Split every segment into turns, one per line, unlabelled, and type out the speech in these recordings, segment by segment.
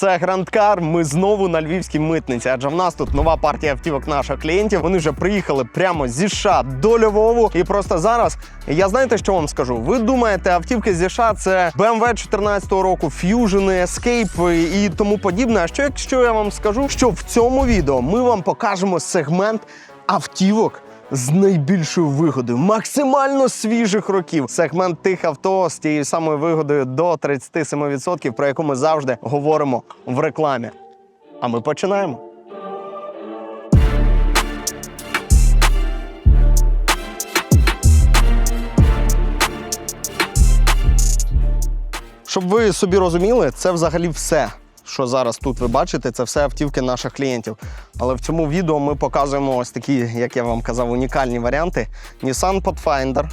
Це Грандкар. Ми знову на львівській митниці. Адже в нас тут нова партія автівок наших клієнтів. Вони вже приїхали прямо зі США до Львову. І просто зараз я знаєте, що вам скажу? Ви думаєте, автівки зі США це BMW 14 року, Fusion, Escape і тому подібне. А що якщо я вам скажу, що в цьому відео ми вам покажемо сегмент автівок? З найбільшою вигодою, максимально свіжих років. Сегмент тих авто з тією самою вигодою до 37%, про яку ми завжди говоримо в рекламі. А ми починаємо. Щоб ви собі розуміли, це взагалі все, що зараз тут ви бачите, це все автівки наших клієнтів. Але в цьому відео ми показуємо ось такі, як я вам казав, унікальні варіанти: Nissan Pathfinder,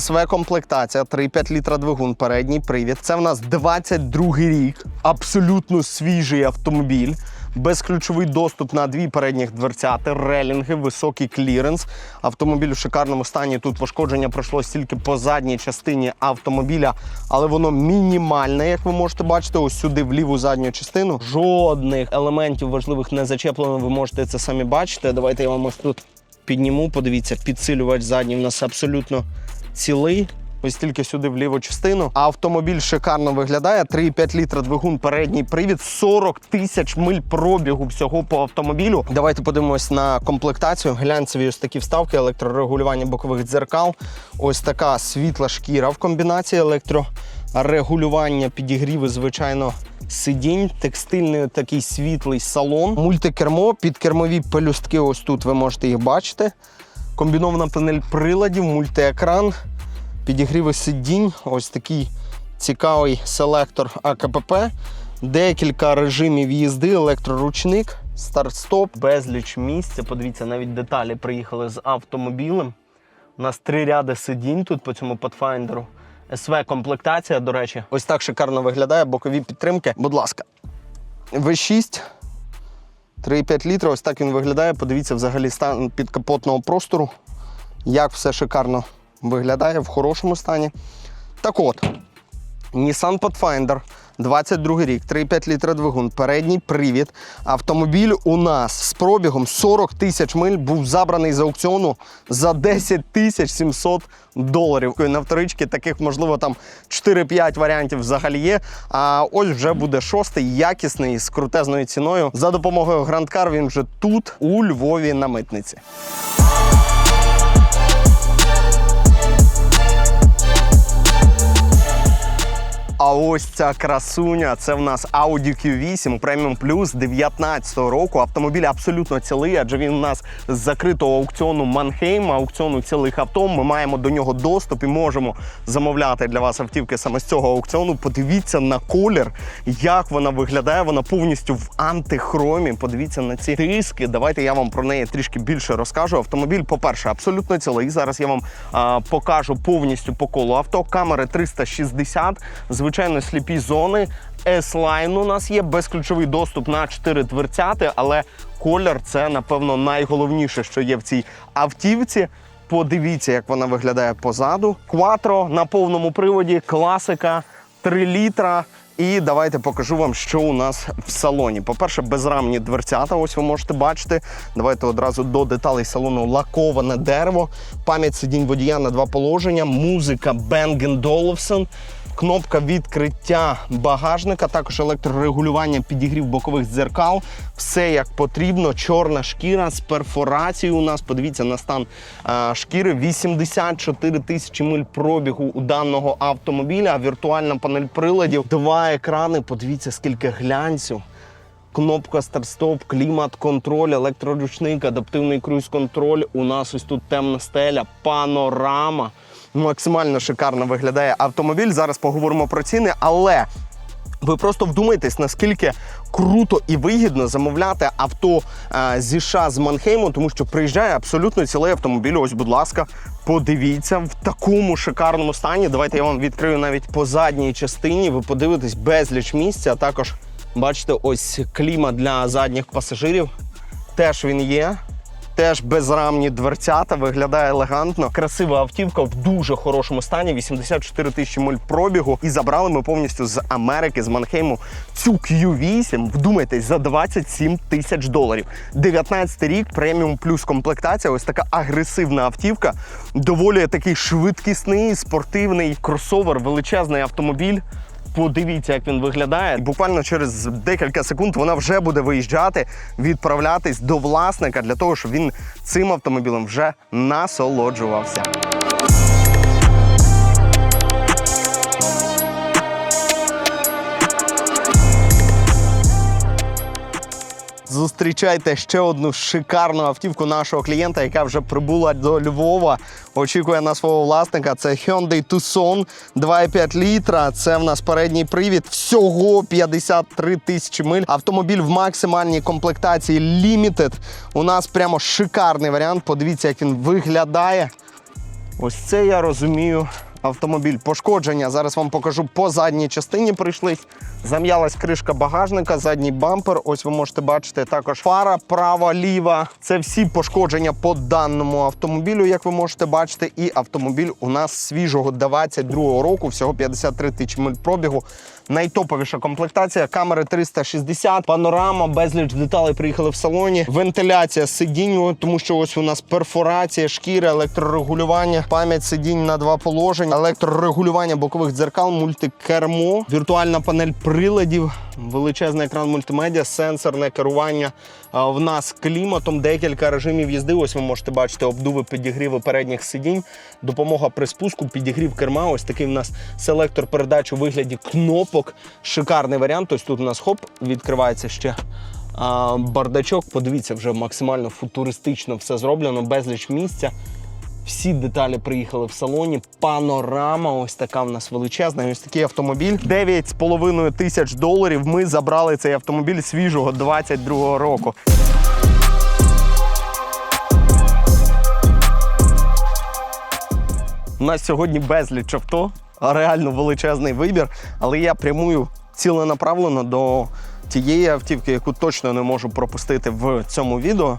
СВ комплектація, 3,5 літра двигун, передній привід. Це в нас 22 рік, абсолютно свіжий автомобіль. Безключовий доступ на дві передніх дверцяти, релінги, високий кліренс. Автомобіль в шикарному стані. Тут пошкодження пройшло стільки по задній частині автомобіля, але воно мінімальне, як ви можете бачити, ось сюди в ліву задню частину. Жодних елементів важливих не зачеплено. Ви можете це самі бачити. Давайте я вам ось тут підніму. Подивіться, підсилювач задній у нас абсолютно цілий. Ось тільки сюди в ліву частину. Автомобіль шикарно виглядає. 3,5 літра двигун, передній привід, 40 тисяч миль пробігу всього по автомобілю. Давайте подивимось на комплектацію. Глянцеві ось такі вставки, електрорегулювання бокових дзеркал. Ось така світла шкіра в комбінації електрорегулювання, підігріви, звичайно. Сидінь, текстильний такий світлий салон, мультикермо, підкермові пелюстки. Ось тут ви можете їх бачити. Комбінована панель приладів, мультиекран, підігріви сидінь, ось такий цікавий селектор АКПП, декілька режимів їзди, електроручник, старт-стоп, безліч місця. Подивіться, навіть деталі приїхали з автомобілем. У нас три ряди сидінь тут по цьому Pathfinder. СВ комплектація, до речі, ось так шикарно виглядає. Бокові підтримки. Будь ласка, V6. 3,5 літра, ось так він виглядає. Подивіться взагалі стан підкапотного простору, як все шикарно виглядає в хорошому стані. Так от, Nissan Pathfinder, 22 рік, 3,5 літра двигун, передній привід. Автомобіль у нас з пробігом 40 тисяч миль був забраний з аукціону за 10 тисяч 700 доларів. На вторички таких, можливо, там 4-5 варіантів взагалі є. А ось вже буде шостий, якісний, з крутезною ціною. За допомогою Grand Car він вже тут, у Львові на митниці. А ось ця красуня, це в нас Audi Q8 Premium Plus 19 року. Автомобіль абсолютно цілий, адже він у нас з закритого аукціону Манхейм, аукціону цілих авто. Ми маємо до нього доступ і можемо замовляти для вас автівки саме з цього аукціону. Подивіться на колір, як вона виглядає. Вона повністю в антихромі. Подивіться на ці диски. Давайте я вам про неї трішки більше розкажу. Автомобіль, по-перше, абсолютно цілий. Зараз я вам а, покажу повністю по колу авто. Камери 360, звичайно, сліпі зони. S-Line у нас є безключовий доступ на 4 дверцяти, але колір це, напевно, найголовніше, що є в цій автівці. Подивіться, як вона виглядає позаду. Кватро на повному приводі, класика, 3 літра. І давайте покажу вам, що у нас в салоні. По-перше, безрамні дверцята, ось ви можете бачити. Давайте одразу до деталей салону лаковане дерево, пам'ять сидінь водія на два положення, музика Bang Olufsen, кнопка відкриття багажника, також електрорегулювання підігрів бокових дзеркал. Все як потрібно. Чорна шкіра з перфорацією. У нас подивіться на стан а, шкіри. 84 тисячі миль пробігу у даного автомобіля. Віртуальна панель приладів, два екрани. Подивіться, скільки глянцю. Кнопка старт-стоп, клімат-контроль, електроручник, адаптивний круїз-контроль. У нас ось тут темна стеля, панорама. Максимально шикарно виглядає автомобіль. Зараз поговоримо про ціни, але ви просто вдумайтесь, наскільки круто і вигідно замовляти авто е, зі США з Манхейму, тому що приїжджає абсолютно цілий автомобіль. Ось, будь ласка, подивіться в такому шикарному стані. Давайте я вам відкрию навіть по задній частині. Ви подивитесь безліч місця. А також бачите, ось кліма для задніх пасажирів. Теж він є. Теж безрамні дверцята, виглядає елегантно. Красива автівка в дуже хорошому стані. 84 тисячі миль пробігу. І забрали ми повністю з Америки, з Манхейму цю Q8, вдумайтесь, за 27 тисяч доларів. 19 рік, преміум плюс комплектація. Ось така агресивна автівка. Доволі такий швидкісний, спортивний кросовер, величезний автомобіль. Подивіться, як він виглядає. І Буквально через декілька секунд вона вже буде виїжджати, відправлятись до власника для того, щоб він цим автомобілем вже насолоджувався. Зустрічайте ще одну шикарну автівку нашого клієнта, яка вже прибула до Львова. Очікує на свого власника. Це Hyundai Tucson 2,5 літра. Це в нас передній привід. Всього 53 тисячі миль. Автомобіль в максимальній комплектації Limited. У нас прямо шикарний варіант. Подивіться, як він виглядає. Ось це я розумію. Автомобіль пошкодження. Зараз вам покажу по задній частині прийшлись. Зам'ялась кришка багажника, задній бампер. Ось ви можете бачити також фара права, ліва. Це всі пошкодження по даному автомобілю, як ви можете бачити. І автомобіль у нас свіжого 22-го року, всього 53 тисячі миль пробігу. Найтоповіша комплектація, камери 360, панорама, безліч деталей приїхали в салоні. Вентиляція сидінь, тому що ось у нас перфорація, шкіри, електрорегулювання, пам'ять сидінь на два положення, електрорегулювання бокових дзеркал, мультикермо, віртуальна панель приладів, величезний екран мультимедіа, сенсорне керування. В нас кліматом, декілька режимів їзди. Ось ви можете бачити обдуви підігріви передніх сидінь, допомога при спуску, підігрів керма. Ось такий в нас селектор передач у вигляді кнопок. Шикарний варіант. Ось тут у нас хоп, відкривається ще. Бардачок, подивіться, вже максимально футуристично все зроблено, безліч місця. Всі деталі приїхали в салоні. Панорама, ось така в нас величезна. Ось такий автомобіль. 9,5 тисяч доларів. Ми забрали цей автомобіль свіжого 22-го року. У нас сьогодні безліч авто, реально величезний вибір. Але я прямую ціленаправлено до тієї автівки, яку точно не можу пропустити в цьому відео.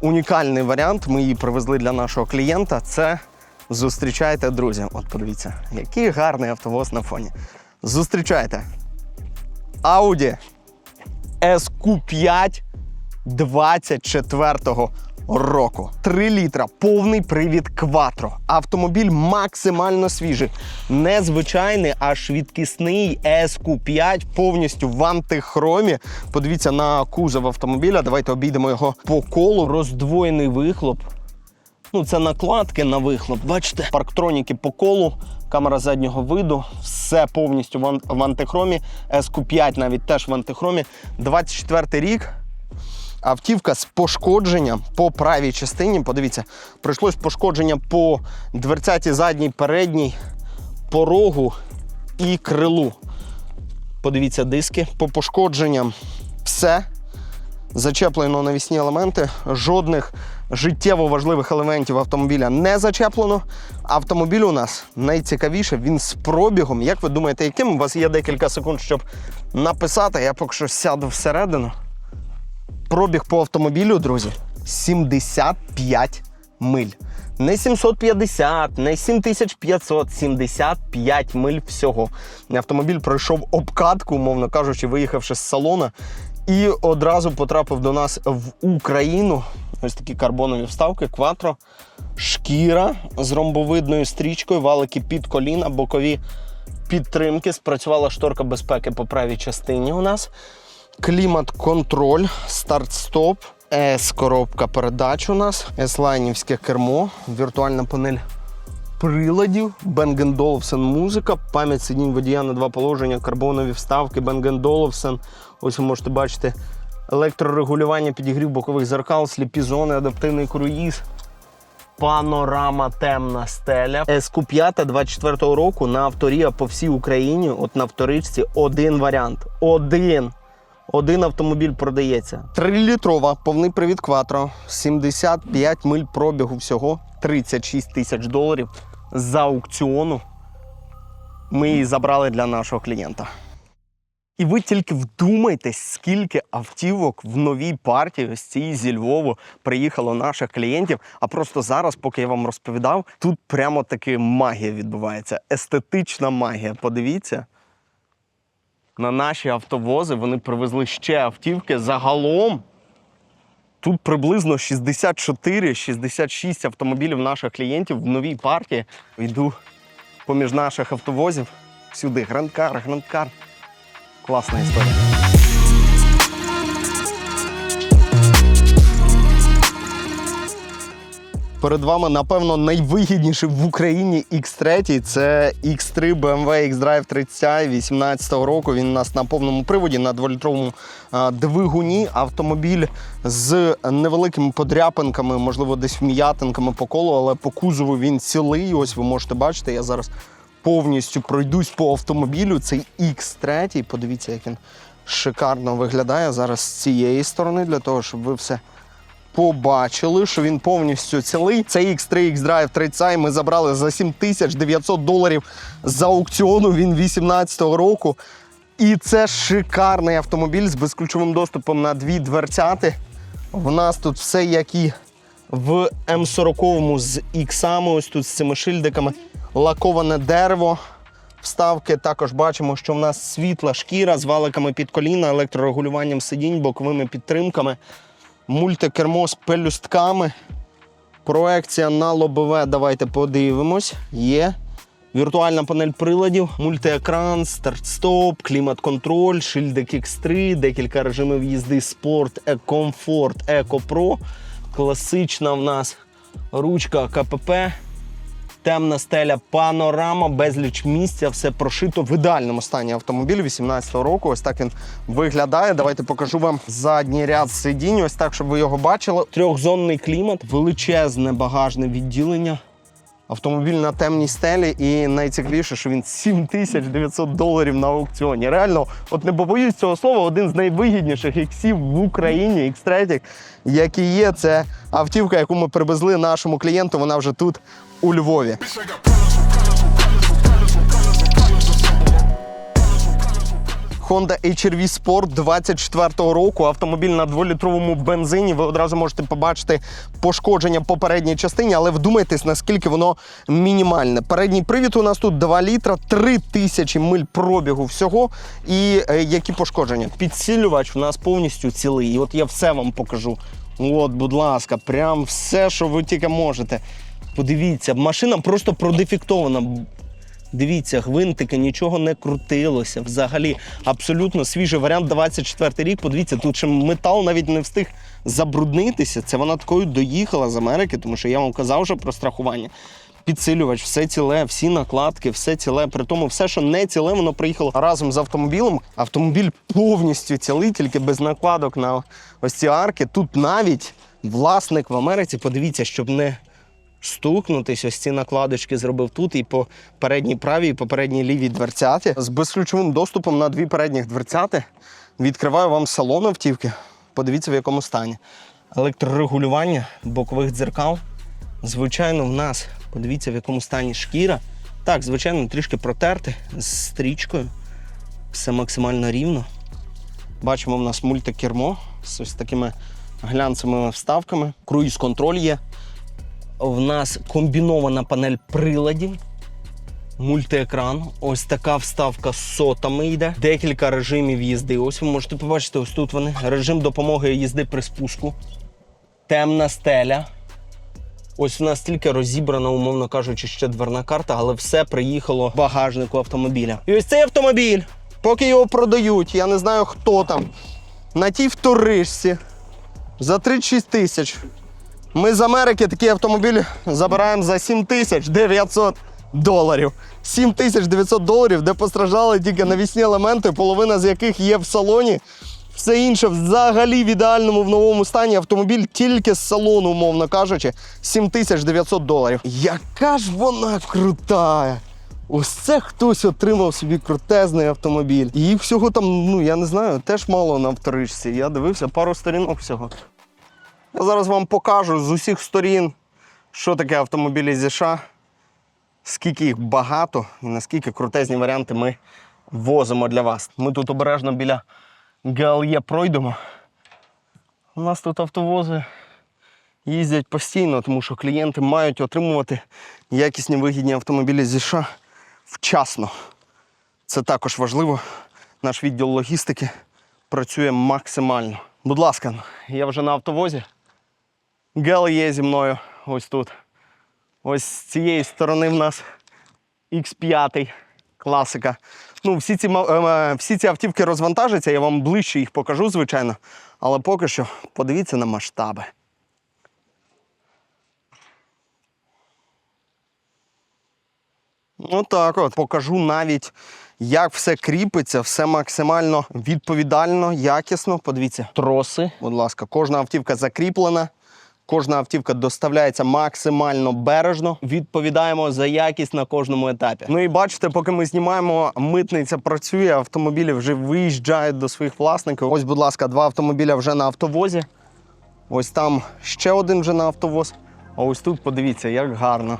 Унікальний варіант. Ми її привезли для нашого клієнта. Це зустрічайте, друзі. От подивіться, який гарний автовоз на фоні. Зустрічайте. Audi SQ5 24-го року. 3 літра, повний привід Quattro. Автомобіль максимально свіжий. Незвичайний, а швидкісний SQ5 повністю в антихромі. Подивіться на кузов автомобіля. Давайте обійдемо його по колу. Роздвоєний вихлоп. Ну, це накладки на вихлоп. Бачите, парктроніки по колу, камера заднього виду, все повністю в ан- в антихромі. SQ5 навіть теж в антихромі. 24 рік. Автівка з пошкодженням по правій частині. Подивіться, прийшлось пошкодження по дверцяті задній, передній, порогу і крилу. Подивіться диски. По пошкодженням все. Зачеплено навісні елементи. Жодних життєво важливих елементів автомобіля не зачеплено. Автомобіль у нас найцікавіше, він з пробігом. Як ви думаєте, яким? У вас є декілька секунд, щоб написати. Я поки що сяду всередину. Пробіг по автомобілю, друзі, 75 миль. Не 750, не 7500, 75 миль всього. Автомобіль пройшов обкатку, умовно кажучи, виїхавши з салона, і одразу потрапив до нас в Україну. Ось такі карбонові вставки, кватро, шкіра з ромбовидною стрічкою, валики під коліна, бокові підтримки. Спрацювала шторка безпеки по правій частині у нас. Клімат-контроль, старт-стоп, С-коробка передач у нас, С-лайнівське кермо, віртуальна панель приладів, Bang Olufsen музика, пам'ять сидінь водія на два положення, карбонові вставки, Bang Olufsen. Ось ви можете бачити електрорегулювання, підігрів бокових зеркал, сліпі зони, адаптивний круїз. Панорама темна стеля. СК5 24 року на авторія по всій Україні. От на вторичці один варіант. Один. Один автомобіль продається. Трилітрова, повний привід Quattro, 75 миль пробігу всього, 36 тисяч доларів з аукціону. Ми її забрали для нашого клієнта. І ви тільки вдумайтесь, скільки автівок в новій партії ось цій зі Львову приїхало наших клієнтів. А просто зараз, поки я вам розповідав, тут прямо таки магія відбувається. Естетична магія. Подивіться. На наші автовози вони привезли ще автівки. Загалом тут приблизно 64-66 автомобілів наших клієнтів в новій партії. Йду поміж наших автовозів. Сюди грандкар, грандкар. Класна історія. Перед вами, напевно, найвигідніший в Україні X3. Це X3 BMW X-Drive 30 18 року. Він у нас на повному приводі на 2-літровому двигуні. Автомобіль з невеликими подряпинками, можливо, десь вм'ятинками по колу, але по кузову він цілий. Ось ви можете бачити. Я зараз повністю пройдусь по автомобілю. Цей X3. Подивіться, як він шикарно виглядає зараз з цієї сторони, для того, щоб ви все побачили, що він повністю цілий. Це X3 X-Drive 30 ми забрали за 7900 доларів з аукціону. Він 18-го року. І це шикарний автомобіль з безключовим доступом на дві дверцяти. В нас тут все як і в М40 з іксами, ось тут з цими шильдиками, лаковане дерево. Вставки також бачимо, що в нас світла шкіра з валиками під коліна, електрорегулюванням сидінь, боковими підтримками, мультикермо з пелюстками. Проекція на лобове. Давайте подивимось. Є. Віртуальна панель приладів, мультиекран, старт-стоп, клімат-контроль, шильдик X3, декілька режимів їзди спорт, комфорт, Еко Pro. Класична в нас ручка КПП. Темна стеля, панорама, безліч місця, все прошито в ідеальному стані автомобіль 18-го року. Ось так він виглядає. Давайте покажу вам задній ряд сидінь. Ось так, щоб ви його бачили. Трьохзонний клімат, величезне багажне відділення. Автомобіль на темній стелі, і найцікавіше, що він 7900 доларів на аукціоні. Реально, от не побоюсь цього слова, один з найвигідніших іксів в Україні, X3, який є. Це автівка, яку ми привезли нашому клієнту. Вона вже тут у Львові. Honda HR-V Sport 24-го року. Автомобіль на 2-літровому бензині. Ви одразу можете побачити пошкодження по передній частині, але вдумайтесь, наскільки воно мінімальне. Передній привід у нас тут 2 літра, 3 тисячі миль пробігу всього. І е, які пошкодження? Підсилювач у нас повністю цілий. І от я все вам покажу. От, будь ласка, прям все, що ви тільки можете. Подивіться, машина просто продефектована. Дивіться, гвинтики, нічого не крутилося. Взагалі, абсолютно свіжий варіант 24 рік. Подивіться, тут ще метал навіть не встиг забруднитися. Це вона такою доїхала з Америки, тому що я вам казав вже про страхування. Підсилювач, все ціле, всі накладки, все ціле. При тому, все, що не ціле, воно приїхало разом з автомобілем. Автомобіль повністю цілий, тільки без накладок на ось ці арки. Тут навіть власник в Америці, подивіться, щоб не стукнутись. Ось ці накладочки зробив тут і по передній правій, і по передній лівій дверцяті. З безключовим доступом на дві передніх дверцяти. Відкриваю вам салон автівки. Подивіться, в якому стані. Електрорегулювання бокових дзеркал. Звичайно, в нас, подивіться, в якому стані шкіра. Так, звичайно, трішки протерти з стрічкою. Все максимально рівно. Бачимо, в нас мультикермо з ось такими глянцевими вставками. Круїз-контроль є. В нас комбінована панель приладів, мультиекран. Ось така вставка з сотами йде. Декілька режимів їзди. Ось ви можете побачити, ось тут вони. Режим допомоги їзди при спуску. Темна стеля. Ось у нас тільки розібрана, умовно кажучи, ще дверна карта, але все приїхало в багажнику автомобіля. І ось цей автомобіль, поки його продають, я не знаю хто там, на тій вторичці за 36 тисяч. Ми з Америки такі автомобілі забираємо за 7900 доларів. 7900 доларів, де постраждали тільки навісні елементи, половина з яких є в салоні. Все інше взагалі в ідеальному в новому стані. Автомобіль тільки з салону, умовно кажучи, 7900 доларів. Яка ж вона крута! Ось це хтось отримав собі крутезний автомобіль. І їх всього там, ну я не знаю, теж мало на вторичці. Я дивився пару сторінок всього. Я зараз вам покажу з усіх сторін, що таке автомобілі зі США, скільки їх багато і наскільки крутезні варіанти ми возимо для вас. Ми тут обережно біля ГЛЄ пройдемо. У нас тут автовози їздять постійно, тому що клієнти мають отримувати якісні вигідні автомобілі зі США вчасно. Це також важливо. Наш відділ логістики працює максимально. Будь ласка, я вже на автовозі. Гел є зі мною ось тут. Ось з цієї сторони в нас X5 класика. Ну, всі ці, е, всі ці автівки розвантажаться, я вам ближче їх покажу, звичайно. Але поки що подивіться на масштаби. Отак от. Покажу навіть, як все кріпиться, все максимально відповідально, якісно. Подивіться, троси. Будь ласка, кожна автівка закріплена. Кожна автівка доставляється максимально бережно. Відповідаємо за якість на кожному етапі. Ну і бачите, поки ми знімаємо, митниця працює, автомобілі вже виїжджають до своїх власників. Ось, будь ласка, два автомобіля вже на автовозі. Ось там ще один вже на автовоз. А ось тут подивіться, як гарно.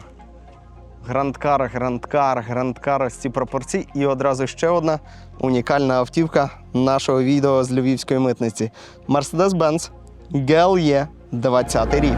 Грандкар, грандкар, грандкар, ось ці пропорції. І одразу ще одна унікальна автівка нашого відео з львівської митниці. Mercedes-Benz GLE 20 рік.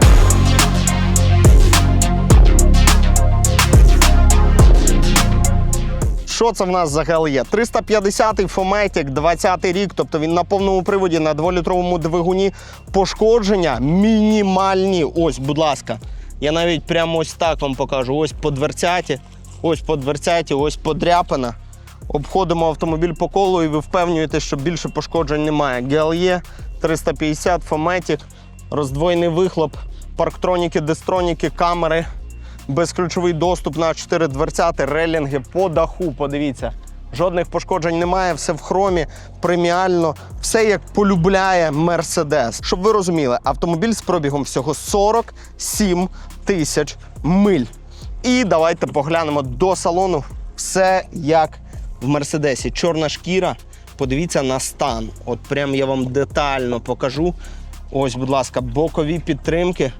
Що це в нас за GLE? 350-й Fomatic, 20 рік, тобто він на повному приводі на 2-літровому двигуні. Пошкодження мінімальні. Ось, будь ласка. Я навіть прямо ось так вам покажу. Ось по дверцяті, ось по дверцяті, ось подряпина. Обходимо автомобіль по колу і ви впевнюєте, що більше пошкоджень немає. GLE 350 Fomatic, роздвоєний вихлоп, парктроніки, дестроніки, камери, безключовий доступ на 4 дверцяти, релінги по даху. Подивіться. Жодних пошкоджень немає, все в хромі, преміально, все як полюбляє Мерседес. Щоб ви розуміли, автомобіль з пробігом всього 47 тисяч миль. І давайте поглянемо до салону. Все як в Мерседесі. Чорна шкіра. Подивіться на стан. От прям я вам детально покажу. Ось, будь ласка, бокові підтримки.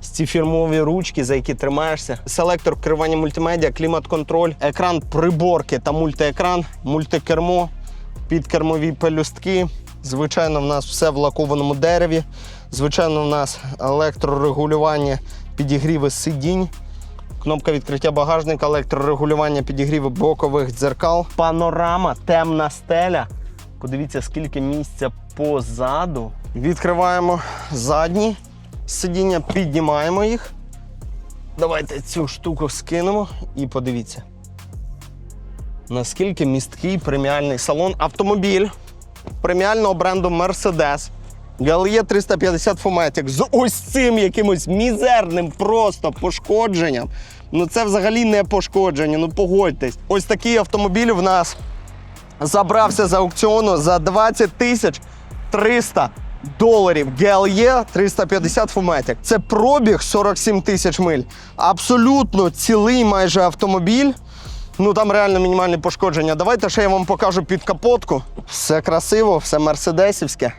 Ці фірмові ручки, за які тримаєшся. Селектор керування мультимедіа, клімат-контроль, екран приборки та мультиекран, мультикермо, підкермові пелюстки. Звичайно, в нас все в лакованому дереві. Звичайно, в нас електрорегулювання, підігріви сидінь. Кнопка відкриття багажника, електрорегулювання підігріву бокових дзеркал. Панорама, темна стеля. Подивіться, скільки місця позаду. Відкриваємо задні сидіння, піднімаємо їх. Давайте цю штуку скинемо і подивіться. Наскільки місткий преміальний салон. Автомобіль преміального бренду Mercedes. GLE 350 Fomatic з ось цим якимось мізерним просто пошкодженням. Ну це взагалі не пошкодження, ну погодьтесь. Ось такий автомобіль в нас забрався з аукціону за 20 тисяч 300 доларів. GLE 350 Fomatic. Це пробіг 47 тисяч миль. Абсолютно цілий майже автомобіль. Ну там реально мінімальні пошкодження. Давайте ще я вам покажу під капотку. Все красиво, все мерседесівське.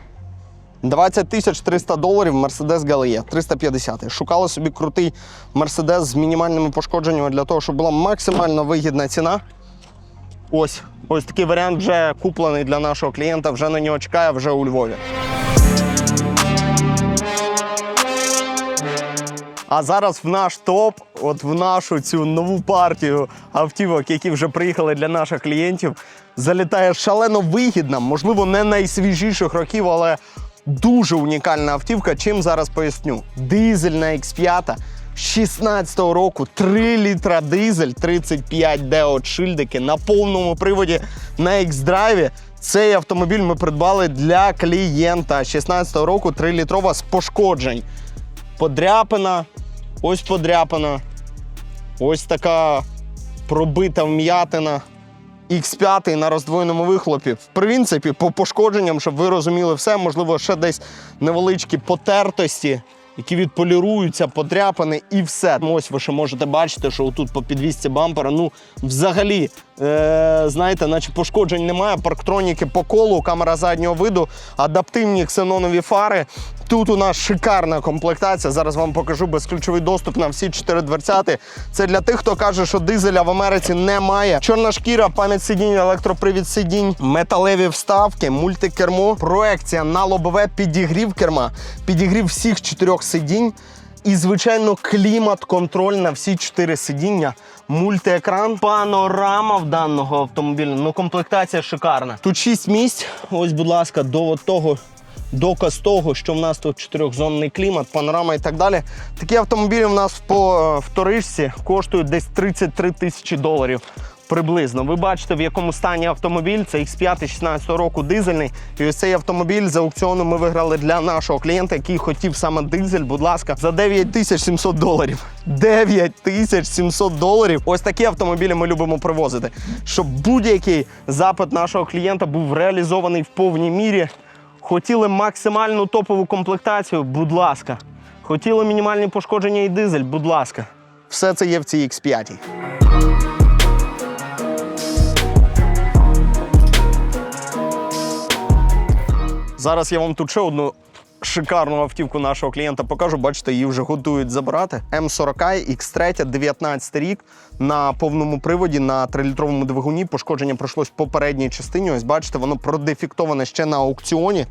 20 тисяч 300 доларів Mercedes GLE 350. Шукали собі крутий Mercedes з мінімальними пошкодженнями для того, щоб була максимально вигідна ціна. Ось, ось такий варіант вже куплений для нашого клієнта, вже на нього чекає, вже у Львові. А зараз в наш топ, от в нашу цю нову партію автівок, які вже приїхали для наших клієнтів, залітає шалено вигідна, можливо, не найсвіжіших років, але дуже унікальна автівка. Чим зараз поясню? Дизельна X5 16-го року 3 літра дизель, 35 деот шильдики на повному приводі на X-драйві. Цей автомобіль ми придбали для клієнта 16-го року 3-літрова з пошкоджень подряпина, ось подряпина, ось така пробита вм'ятина. X5 на роздвоєному вихлопі. В принципі, по пошкодженням, щоб ви розуміли все, можливо, ще десь невеличкі потертості, які відполіруються, подряпини і все. Ось ви ще можете бачити, що отут по підвісці бампера, ну, взагалі Е, знаєте, наче пошкоджень немає. Парктроніки по колу, камера заднього виду, адаптивні ксенонові фари. Тут у нас шикарна комплектація. Зараз вам покажу безключовий доступ на всі чотири дверцяти. Це для тих, хто каже, що дизеля в Америці немає. Чорна шкіра, пам'ять сидінь, електропривід сидінь, металеві вставки, мультикермо, проекція на лобове, підігрів керма, підігрів всіх чотирьох сидінь. І, звичайно, клімат, контроль на всі чотири сидіння, мультиекран, панорама в даного автомобіля. Ну, комплектація шикарна. Тут шість місць. Ось, будь ласка, до того. Доказ того, що в нас тут чотирьохзонний клімат, панорама і так далі. Такі автомобілі в нас по е, вторичці коштують десь 33 тисячі доларів. Приблизно. Ви бачите, в якому стані автомобіль. Це X5 16 року дизельний. І ось цей автомобіль з аукціону ми виграли для нашого клієнта, який хотів саме дизель, будь ласка, за 9700 доларів. 9700 доларів. Ось такі автомобілі ми любимо привозити. Щоб будь-який запит нашого клієнта був реалізований в повній мірі. Хотіли максимальну топову комплектацію, будь ласка. Хотіли мінімальні пошкодження і дизель, будь ласка. Все це є в цій X5. Зараз я вам тут ще одну шикарну автівку нашого клієнта покажу. Бачите, її вже готують забирати. М40 X3, 19 рік на повному приводі на 3-літровому двигуні. Пошкодження пройшлось попередній частині. Ось бачите, воно продефіктоване ще на аукціоні.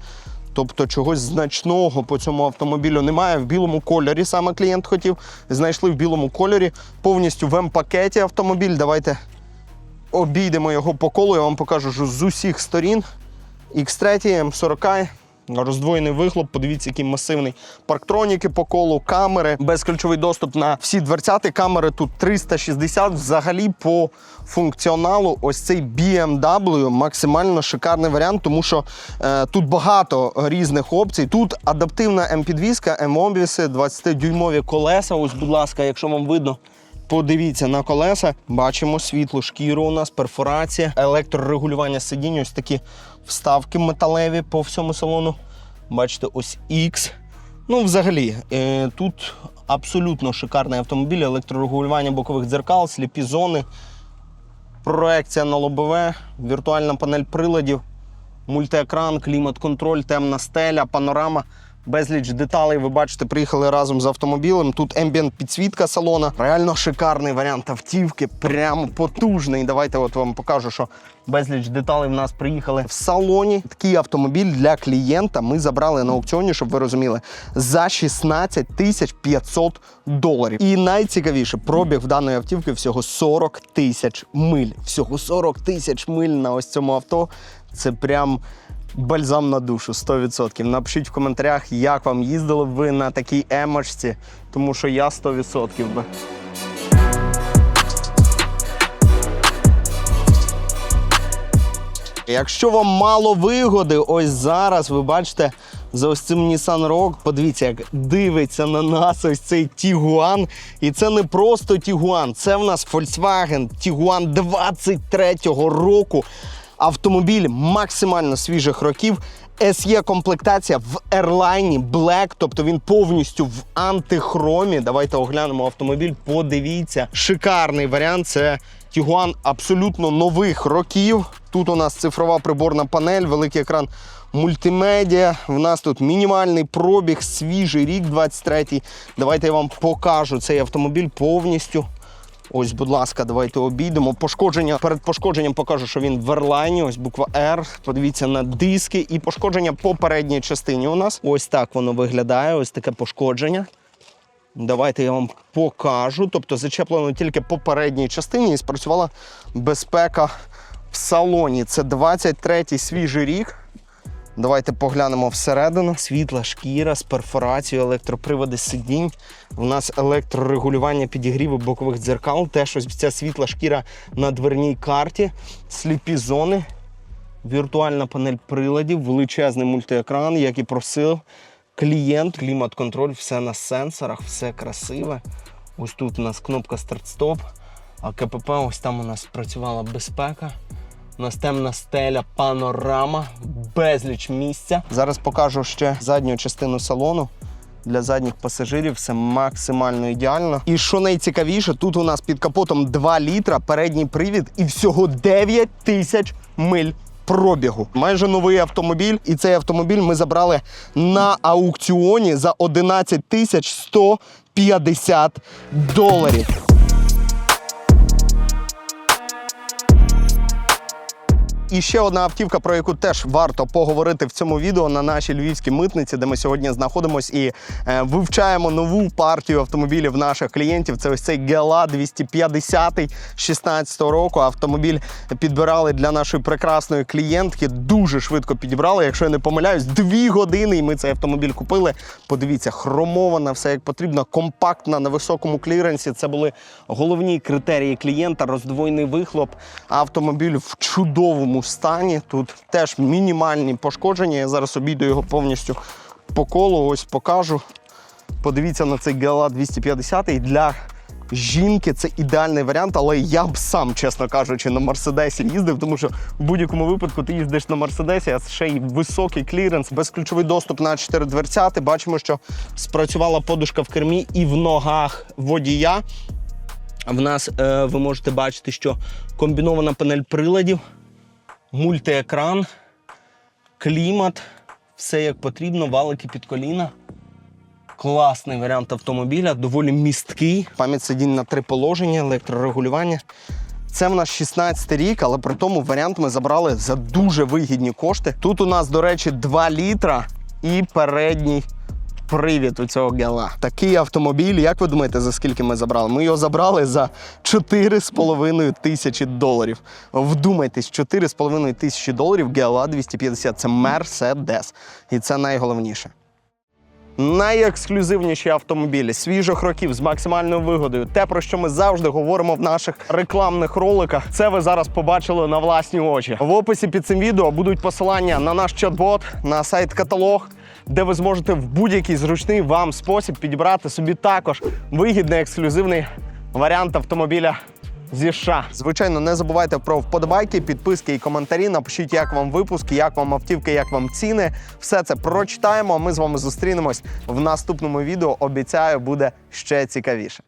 Тобто чогось значного по цьому автомобілю немає. В білому кольорі саме клієнт хотів. Знайшли в білому кольорі. Повністю в М-пакеті автомобіль. Давайте обійдемо його по колу. Я вам покажу з усіх сторін. X3, М40, роздвоєний вихлоп. Подивіться, який масивний. Парктроніки по колу, камери, безключовий доступ на всі дверцяти. Камери тут 360. Взагалі по функціоналу, ось цей BMW максимально шикарний варіант, тому що е, тут багато різних опцій. Тут адаптивна М-підвізка, М-обвіси, 20-дюймові колеса. Ось, будь ласка, якщо вам видно. Подивіться на колеса, бачимо світлу шкіру у нас, перфорація, електрорегулювання сидінь, ось такі вставки металеві по всьому салону. Бачите, ось X. Ну, взагалі, е, тут абсолютно шикарний автомобіль, електрорегулювання бокових дзеркал, сліпі зони, проекція на лобове, віртуальна панель приладів, мультиекран, клімат-контроль, темна стеля, панорама. Безліч деталей, ви бачите, приїхали разом з автомобілем. Тут ембієнт підсвітка салона. Реально шикарний варіант автівки, прямо потужний. Давайте от вам покажу, що безліч деталей в нас приїхали в салоні. Такий автомобіль для клієнта ми забрали на аукціоні, щоб ви розуміли, за 16 тисяч 500 доларів. І найцікавіше, пробіг в даної автівки всього 40 тисяч миль. Всього 40 тисяч миль на ось цьому авто. Це прям бальзам на душу 100%. Напишіть в коментарях, як вам їздили ви на такій емочці, тому що я 100% би. Якщо вам мало вигоди, ось зараз ви бачите за ось цим Nissan Rogue, подивіться, як дивиться на нас ось цей Tiguan. І це не просто Tiguan, це в нас Volkswagen Tiguan 23-го року. Автомобіль максимально свіжих років. SE комплектація в Airline Black, тобто він повністю в антихромі. Давайте оглянемо автомобіль. Подивіться, шикарний варіант. Це Tiguan абсолютно нових років. Тут у нас цифрова приборна панель, великий екран мультимедіа. В нас тут мінімальний пробіг, свіжий рік 23-й. Давайте я вам покажу цей автомобіль повністю. Ось, будь ласка, давайте обійдемо. Пошкодження перед пошкодженням покажу, що він в ерлайні. Ось буква R. Подивіться на диски і пошкодження по передній частині. У нас ось так воно виглядає. Ось таке пошкодження. Давайте я вам покажу. Тобто зачеплено тільки по передній частині і спрацювала безпека в салоні. Це 23-й свіжий рік. Давайте поглянемо всередину. Світла шкіра з перфорацією, електроприводи сидінь. У нас електрорегулювання підігріву бокових дзеркал. Теж ось ця світла шкіра на дверній карті, сліпі зони, віртуальна панель приладів, величезний мультиекран, як і просив. Клієнт, клімат-контроль, все на сенсорах, все красиве. Ось тут у нас кнопка старт-стоп, а КПП, ось там у нас працювала безпека. У нас темна стеля, панорама, безліч місця. Зараз покажу ще задню частину салону. Для задніх пасажирів все максимально ідеально. І що найцікавіше, тут у нас під капотом 2 літра, передній привід і всього 9 тисяч миль пробігу. Майже новий автомобіль, і цей автомобіль ми забрали на аукціоні за 11 тисяч 150 доларів. І ще одна автівка, про яку теж варто поговорити в цьому відео на нашій львівській митниці, де ми сьогодні знаходимося і е, вивчаємо нову партію автомобілів наших клієнтів. Це ось цей GLA 250 16 року. Автомобіль підбирали для нашої прекрасної клієнтки. Дуже швидко підібрали. Якщо я не помиляюсь, дві години. І ми цей автомобіль купили. Подивіться, хромована, все як потрібно, компактна на високому кліренсі. Це були головні критерії клієнта. Роздвоєний вихлоп. Автомобіль в чудовому стані. Тут теж мінімальні пошкодження. Я зараз обійду його повністю по колу. Ось покажу. Подивіться на цей GLA 250 і для жінки це ідеальний варіант, але я б сам, чесно кажучи, на Мерседесі їздив, тому що в будь-якому випадку ти їздиш на Мерседесі, а ще й високий кліренс, безключовий доступ на 4 дверцяти. Бачимо, що спрацювала подушка в кермі і в ногах водія. В нас е, ви можете бачити, що комбінована панель приладів, мультиекран, клімат, все як потрібно, валики під коліна. Класний варіант автомобіля, доволі місткий. Пам'ять сидінь на три положення, електрорегулювання. Це в нас 16 рік, але при тому варіант ми забрали за дуже вигідні кошти. Тут у нас, до речі, 2 літра і передній привід у цього гела. Такий автомобіль, як ви думаєте, за скільки ми забрали? Ми його забрали за 4,5 тисячі доларів. Вдумайтесь, 4,5 тисячі доларів GLA 250 це Мерседес. І це найголовніше. Найексклюзивніші автомобілі свіжих років з максимальною вигодою. Те, про що ми завжди говоримо в наших рекламних роликах. Це ви зараз побачили на власні очі. В описі під цим відео будуть посилання на наш чат-бот, на сайт каталог, де ви зможете в будь-який зручний вам спосіб підібрати собі також вигідний ексклюзивний варіант автомобіля зі США. Звичайно, не забувайте про вподобайки, підписки і коментарі. Напишіть, як вам випуски, як вам автівки, як вам ціни. Все це прочитаємо. Ми з вами зустрінемось в наступному відео. Обіцяю, буде ще цікавіше.